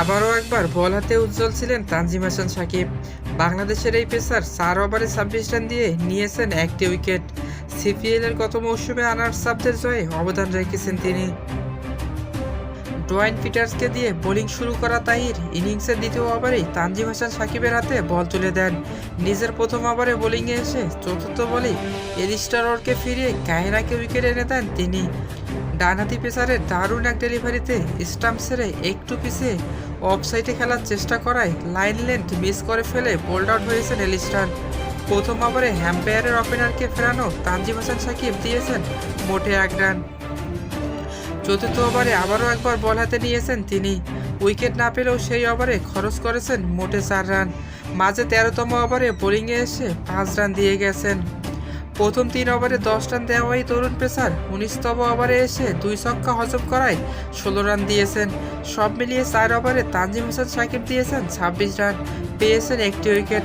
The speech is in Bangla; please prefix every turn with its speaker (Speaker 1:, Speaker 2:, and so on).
Speaker 1: আবারও একবার বল হাতে উজ্জ্বল ছিলেন তানজিম হাসান সাকিব। বাংলাদেশের এই পেসার চার ওভারে ছাব্বিশ রান দিয়ে নিয়েছেন একটি উইকেট। সিপিএল এর গত মৌসুমে আনার সাবদের জয়ে অবদান রেখেছেন তিনি। ডোয়াইন পিটার্সকে দিয়ে বোলিং শুরু করা তাহির ইনিংসের দ্বিতীয় ওভারেই তানজিম হাসান সাকিবের হাতে বল তুলে দেন। নিজের প্রথম ওভারে বোলিংয়ে এসে চতুর্থ বলেই এলিস্টার ওরকে ফিরিয়ে কায়রাকে উইকেট এনে দেন তিনি। ডানহাতি পেসারের দারুণ এক ডেলিভারিতে স্টাম্প সেরে একটু পিছিয়ে অফসাইডে খেলার চেষ্টা করায় লাইন লেন্থ মিস করে ফেলে বোল্ড আউট হয়েছেন এলিস্টার। প্রথম ওভারে হ্যাম্পায়ারের ওপেনারকে ফেরানো তানজিম হাসান সাকিব দিয়েছেন মোটে এক রান। চতুর্থ ওভারে আবারও একবার বল হাতে নিয়েছেন তিনি। উইকেট না পেলেও সেই ওভারে খরচ করেছেন মোটে চার রান। মাঝে তেরোতম ওভারে বোলিংয়ে এসে পাঁচ রান দিয়ে গেছেন। প্রথম তিন ওভারে দশ রান দেওয়াই তরুণ পেসার উনিশতম ওভারে এসে দুই ছক্কা হজম করায় ষোলো রান দিয়েছেন। সব মিলিয়ে চার ওভারে তানজিম হোসেন সাকিব দিয়েছেন ছাব্বিশ রান, পেয়েছেন একটি উইকেট।